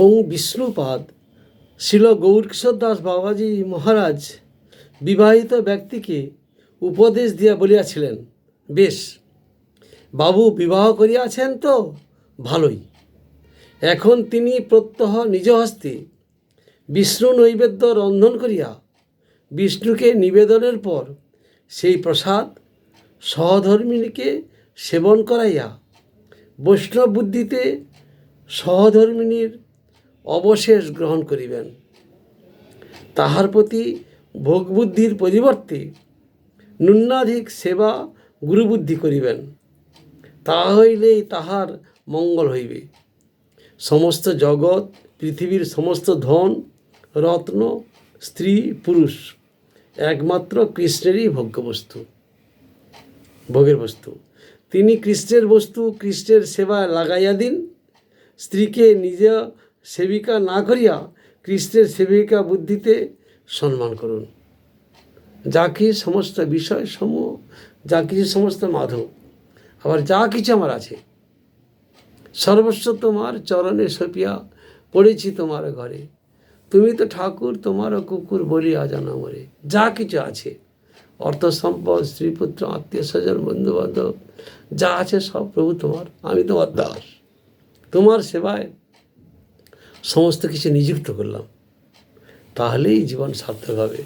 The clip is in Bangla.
ওং বিষ্ণুপাদ। শিল গৌরকিশোর দাস বাবাজি মহারাজ বিবাহিত ব্যক্তিকে উপদেশ দিয়া বলিয়াছিলেন, বেশ, বাবু বিবাহ করিয়াছেন তো, ভালোই। এখন তিনি প্রত্যহ নিজ হস্তে বিষ্ণু নৈবেদ্য রন্ধন করিয়া বিষ্ণুকে নিবেদনের পর সেই প্রসাদ সহধর্মিণীকে সেবন করাইয়া বৈষ্ণব বুদ্ধিতে সহধর্মিণীর অবশেষ গ্রহণ করিবেন। তাহার প্রতি ভোগবুদ্ধির পরিবর্তে ন্যূনাধিক সেবা গুরুবুদ্ধি করিবেন। তাহা হইলেই তাহার মঙ্গল হইবে। সমস্ত জগৎ, পৃথিবীর সমস্ত ধন, রত্ন, স্ত্রী, পুরুষ, একমাত্র কৃষ্ণেরই ভোগ্যবস্তু, ভোগের বস্তু। তিনি কৃষ্ণের বস্তু কৃষ্ণের সেবায় লাগাইয়া দিন। স্ত্রীকে নিজ সেবিকা না করিয়া কৃষ্ণের সেবিকা বুদ্ধিতে সম্মান করুন। যা কি সমস্ত বিষয় সমূহ, যা কিছু সমস্ত মাধব, আবার যা কিছু আমার আছে, সর্বস্ব তোমার চরণে সপিয়া পড়েছি তোমার ঘরে। তুমি তো ঠাকুর তোমারও কুকুর বলিয়া জানা মরে যা কিছু আছে, অর্থ সম্পদ, স্ত্রীপুত্র, আত্মীয় স্বজন বন্ধু বান্ধব যা আছে সব প্রভু তোমার। আমি তোমার দাস তোমার সেবায় সমস্ত কিছু নিযুক্ত করলাম। তাহলেই জীবন সার্থক হবে।